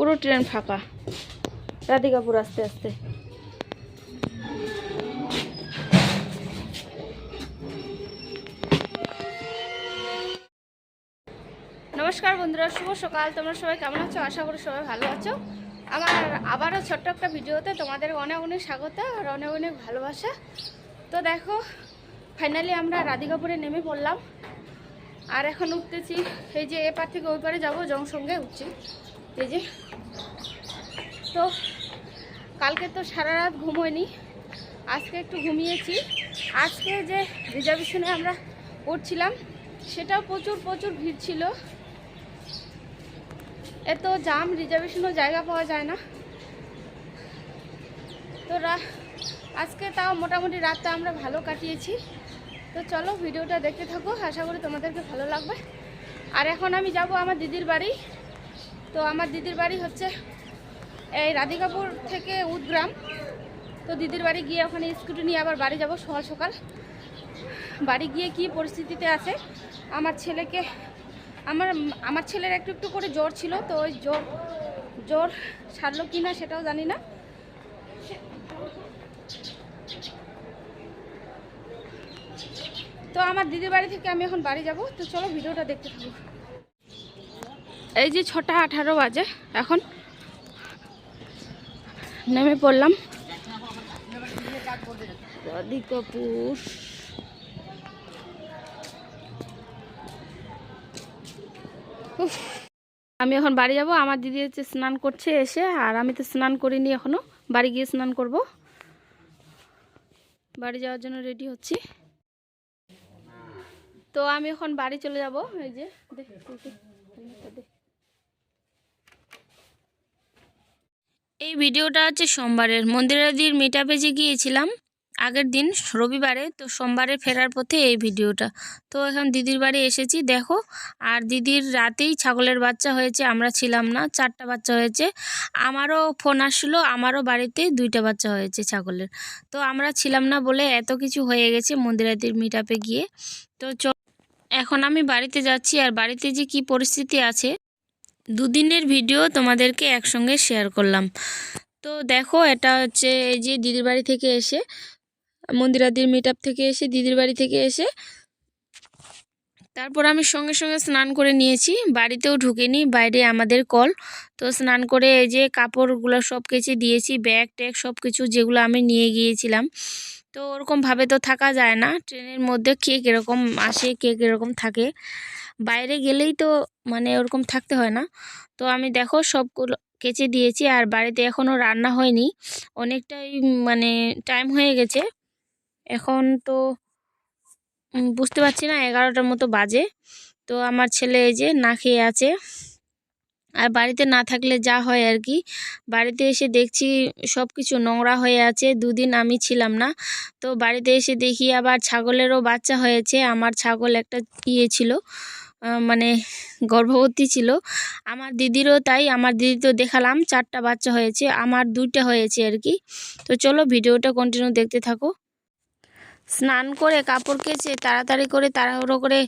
পুরো ট্রেন ফাঁকা। রাধিকাপুর আস্তে আস্তে। নমস্কার বন্ধুরা, শুভ সকাল। তোমরা সবাই কেমন আছো? আশা করি সবাই ভালো আছো। আমার আবারও ছোট্ট একটা ভিডিওতে তোমাদের অনেক অনেক স্বাগত আর অনেক অনেক ভালোবাসা। তো দেখো ফাইনালি আমরা রাধিকাপুরে নেমে পড়লাম। আর এখন উঠতেছি, এই যে এ পার থেকে ওই পারে যাব জংসঙ্গে উঠছি। এই যে। তো কালকে তো সারা রাত ঘুমোয়নি আজকে একটু ঘুমিয়েছি। আজকে যে রিজার্ভেশনে আমরা উঠছিলাম সেটাও প্রচুর প্রচুর ভিড় ছিল। এত জাম রিজার্ভেশনও জায়গা পাওয়া যায় না। তো আজকে তাও মোটামুটি রাতটা আমরা ভালো কাটিয়েছি। তো চলো, ভিডিওটা দেখতে থাকো। আশা করি তোমাদেরকে ভালো লাগবে। আর এখন আমি যাব আমার দিদির বাড়ি। তো আমার দিদির বাড়ি হচ্ছে এই রাধিকাপুর থেকে উদগ্রাম। তো দিদির বাড়ি গিয়ে ওখানে স্কুটি নিয়ে আবার বাড়ি যাব সকাল সকাল। বাড়ি গিয়ে কি পরিস্থিতিতে আছে? আমার ছেলেকে, আমার আমার ছেলের একটু একটু করে জ্বর ছিল, তো ওই জ্বর জ্বর সারলো কি না সেটাও জানি না। তো আমার দিদির বাড়ি থেকে আমি এখন বাড়ি যাব। তো চলো ভিডিওটা দেখতে থাকো। এই যে ছটা আঠারো বাজে, এখন নেমে পড়লাম। রাধিকাপুর আমি এখন বাড়ি যাব, আমার দিদি হচ্ছে স্নান করছে এসে, আর আমি তো স্নান করিনি এখনও, বাড়ি গিয়ে স্নান করব। বাড়ি যাওয়ার জন্য রেডি হচ্ছি। তো আমি এখন বাড়ি চলে যাব, এই যে দেখ। এই ভিডিওটা হচ্ছে সোমবারের। মন্দিরাদির মিটা পেজে গিয়েছিলাম, আগের দিন, রবিবারে, তো সোমবারে ফেরার পথে এই ভিডিওটা। তো এখন দিদির বাড়ি এসেছি, দেখো। আর দিদির রাতেই ছাগলের বাচ্চা হয়েছে, আমরা ছিলাম না, চারটা বাচ্চা হয়েছে। আমারও ফোন আসলো আমারও বাড়িতে দুইটা বাচ্চা হয়েছে ছাগলের। তো আমরা ছিলাম না বলে এত কিছু হয়ে গেছে মন্দিরাদির মিটাপে গিয়ে। তো এখন আমি বাড়িতে যাচ্ছি, আর বাড়িতে যে কি পরিস্থিতি আছে দুদিনের ভিডিও তোমাদেরকে একসঙ্গে শেয়ার করলাম। তো দেখো, এটা হচ্ছে এই যে দিদির বাড়ি থেকে এসে, মন্দিরাদির মিট থেকে এসে দিদির বাড়ি থেকে এসে, তারপর আমি সঙ্গে সঙ্গে স্নান করে নিয়েছি। বাড়িতেও ঢুকিনি, বাইরে আমাদের কল তো স্নান করে এই যে কাপড়গুলো সব কিছু দিয়েছি ব্যাগ ট্যাগ সব কিছু যেগুলো আমি নিয়ে গিয়েছিলাম। তো ওরকমভাবে তো থাকা যায় না। ট্রেনের মধ্যে কে কীরকম আসে, কে কীরকম থাকে। বাইরে গেলেই তো মানে ওরকম থাকতে হয় না। তো আমি দেখো সবগুলো কেচে দিয়েছি আর বাড়িতে এখনও রান্না হয়নি। অনেকটাই মানে টাইম হয়ে গেছে। এখন তো বুঝতে পারছি না, এগারোটার মতো বাজে। তো আমার ছেলে এই যে না খেয়ে আছে। আর বাড়িতে না থাকলে যা হয় আর কি। বাড়িতে এসে দেখছি সব কিছু নোংরা হয়ে আছে, দুদিন আমি ছিলাম না। তো বাড়িতে এসে দেখি আবার ছাগলেরও বাচ্চা হয়েছে, আমার ছাগল একটা ইয়ে ছিল মানে গর্ভবতী ছিল। আমার দিদিরও তাই, আমার দিদি তো দেখালাম, চারটা বাচ্চা হয়েছে, আমার দুইটা হয়েছে আর কি। তো চলো ভিডিওটা কন্টিনিউ দেখতে থাকো। স্নান করে কাপড় কেচে তাড়াতাড়ি করে তাড়াহুড়ো করে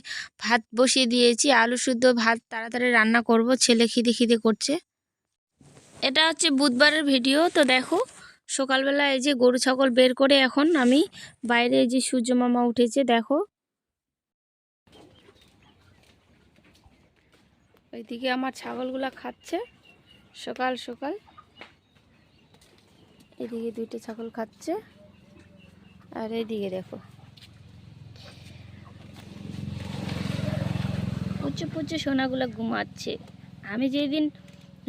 ভাত বসিয়ে দিয়েছি। আলু শুদ্ধ ভাত তাড়াতাড়ি রান্না করব। ছেলে খিদে খিদে করছে। এটা হচ্ছে বুধবারের ভিডিও। তো দেখো, সকালবেলা এই যে গরু ছাগল বের করে এখন আমি বাইরে এই যে সূর্য মামা উঠেছে, দেখো। ওইদিকে আমার ছাগলগুলা খাচ্ছে, সকাল সকাল। এদিকে দুইটা ছাগল খাচ্ছে। আর এইদিকে দেখো। পুচু পুচু সোনাগুলো ঘুমাচ্ছে। আমি যেদিন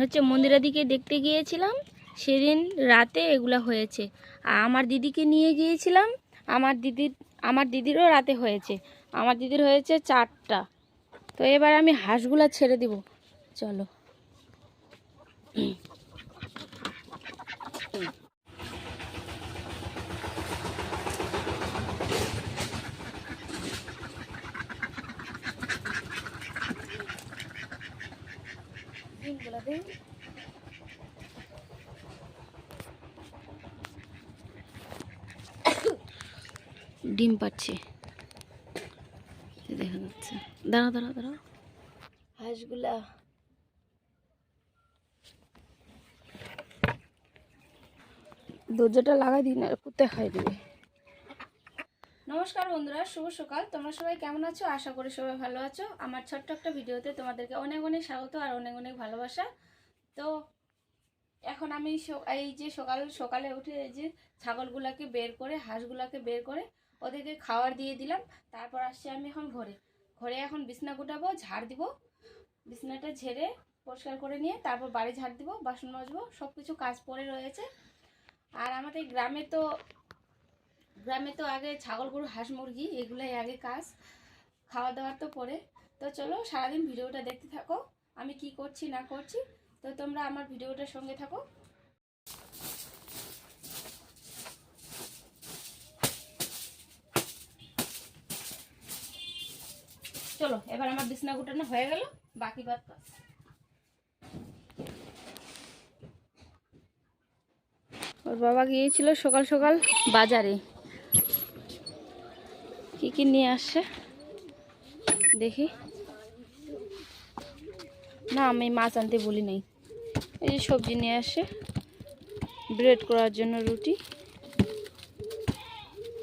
হচ্ছে মন্দিরের দিকে দেখতে গিয়েছিলাম, সেদিন রাতে এগুলা হয়েছে। আর আমার দিদিকে নিয়ে গিয়েছিলাম, আমার দিদির, আমার দিদিরও রাতে হয়েছে। আমার দিদির হয়েছে চারটা। তো এবার আমি হাঁসগুলা ছেড়ে দিব। চলো। ডিম পাচ্ছে দেখা যাচ্ছে। দাঁড়া দাঁড়া দাঁড়া হাঁসগুলা। দরজাটা লাগাই দিই না, কুত্তে খাই দেবে। নমস্কার বন্ধুরা, শুভ সকাল। তোমরা সবাই কেমন আছো? আশা করি সবাই ভালো আছো। আমার ছোট্ট একটা ভিডিওতে তোমাদেরকে অনেক অনেক স্বাগত আর অনেক অনেক ভালোবাসা। তো এখন আমি এই যে সকাল সকালে উঠে এই যে ছাগলগুলাকে বের করে, হাঁসগুলাকে বের করে ওদেরকে খাবার দিয়ে দিলাম। তারপর আসছি আমি এখন ঘরে। ঘরে এখন বিছনা গোটাবো, ঝাড় দিব। বিছনাটা ঝেড়ে পরিষ্কার করে নিয়ে তারপর বাড়ি ঝাড় দিব, বাসন মাজবো সব কিছু কাজ পড়ে রয়েছে। আর আমাদের গ্রামে তো গ্রামে তো আগে ছাগল, গরু, হাঁস, মুরগি, এগুলাই আগে কাজ। খাওয়া দাওয়ার তো পরে। তো চলো সারাদিন ভিডিওটা দেখতে থাকো। আমি কি করছি, না করছি, তো তোমরা আমার ভিডিওটার সঙ্গে থাকো। চলো, এবার আমার বিছনা গুটানো হয়ে গেল, বাকি বাদ ওর বাবা গিয়েছিল সকাল সকাল বাজারে। কি কি নিয়ে আসছে? দেখি। না, আমি মাছ আনতে বলি নাই। এই যে সবজি নিয়ে আসে। ব্রেড করার জন্য রুটি,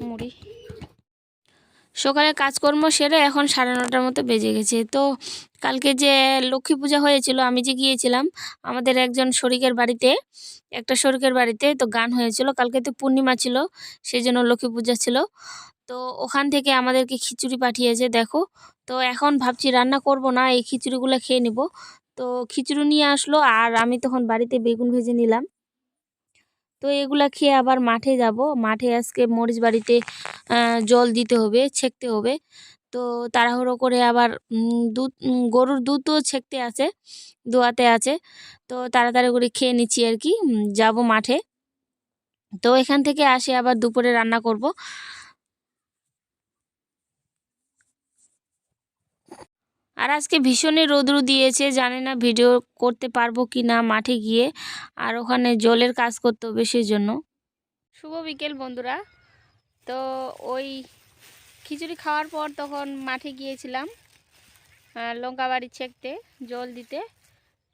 মুড়ি। সকালে কাজকর্ম সেরে এখন সাড়ে নটার মতো বেজে গেছে। তো কালকে যে লক্ষ্মী পূজা হয়েছিল, আমি যে গিয়েছিলাম, আমাদের একজন শরিকের বাড়িতে, একটা শরিকের বাড়িতে তো গান হয়েছিল। কালকে তো পূর্ণিমা ছিল সেই জন্য লক্ষ্মী পূজা ছিল। তো ওখান থেকে আমাদেরকে খিচুড়ি পাঠিয়েছে, দেখো। তো এখন ভাবছি রান্না করব না, এই খিচুড়িগুলো খেয়ে নিব। তো খিচুড়ি নিয়ে আসলো, আর আমি তখন বাড়িতে বেগুন ভেজে নিলাম। তো এগুলা খেয়ে আবার মাঠে যাব। মাঠে আজকে মরিচ বাড়িতে জল দিতে হবে, ছেঁকতে হবে। তো তাড়াহুড়ো করে আবার দুধ গরুর দুধও ছেঁকতে আছে, দোয়াতে আছে। তো তাড়াতাড়ি করে খেয়ে নিচ্ছি আর কি যাব মাঠে। তো এখান থেকে আসে আবার দুপুরে রান্না করব। আর আজকে ভীষণই রোদ্রু দিয়েছে, জানে না ভিডিও করতে পারব কি না মাঠে গিয়ে। আর ওখানে জলের কাজ করতে হবে সেই জন্য শুভ বিকেল বন্ধুরা। তো ওই খিচুড়ি খাওয়ার পর তখন মাঠে গিয়েছিলাম লঙ্কা বাড়ি ছেঁকতে, জল দিতে।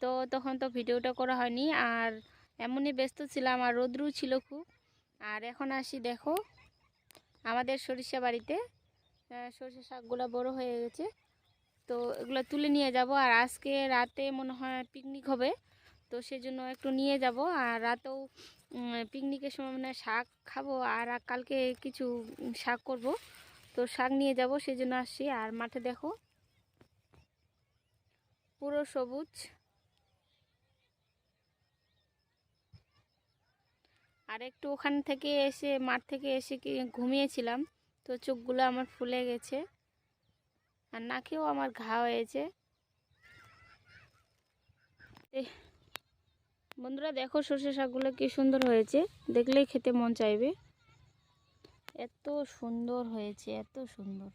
তো তখন তো ভিডিওটা করা হয়নি। আর এমনই ব্যস্ত ছিলাম আর রোদ্রু ছিল খুব। আর এখন আসি, দেখো, আমাদের সরিষা বাড়িতে। সরিষা শাকগুলো বড় হয়ে গেছে। তো এগুলো তুলে নিয়ে যাব। আর আজকে রাতে মনে হয় পিকনিক হবে। তো সেজন্য একটু নিয়ে যাব। আর রাতেও পিকনিকের সময় মানে শাক খাব। আর কালকে কিছু শাক করব। তো শাক নিয়ে যাব সেই জন্য আসছি। আর মাঠে দেখো, পুরো সবুজ। আর একটু ওখান থেকে এসে, মাঠ থেকে এসে কি ঘুমিয়েছিলাম, তো চোখগুলো আমার ফুলে গেছে। আর নাকেও আমার ঘা হয়েছে। বন্ধুরা দেখো সর্ষে শাকগুলো কি সুন্দর হয়েছে। দেখলেই খেতে মন চাইবে। এত সুন্দর হয়েছে, এত সুন্দর।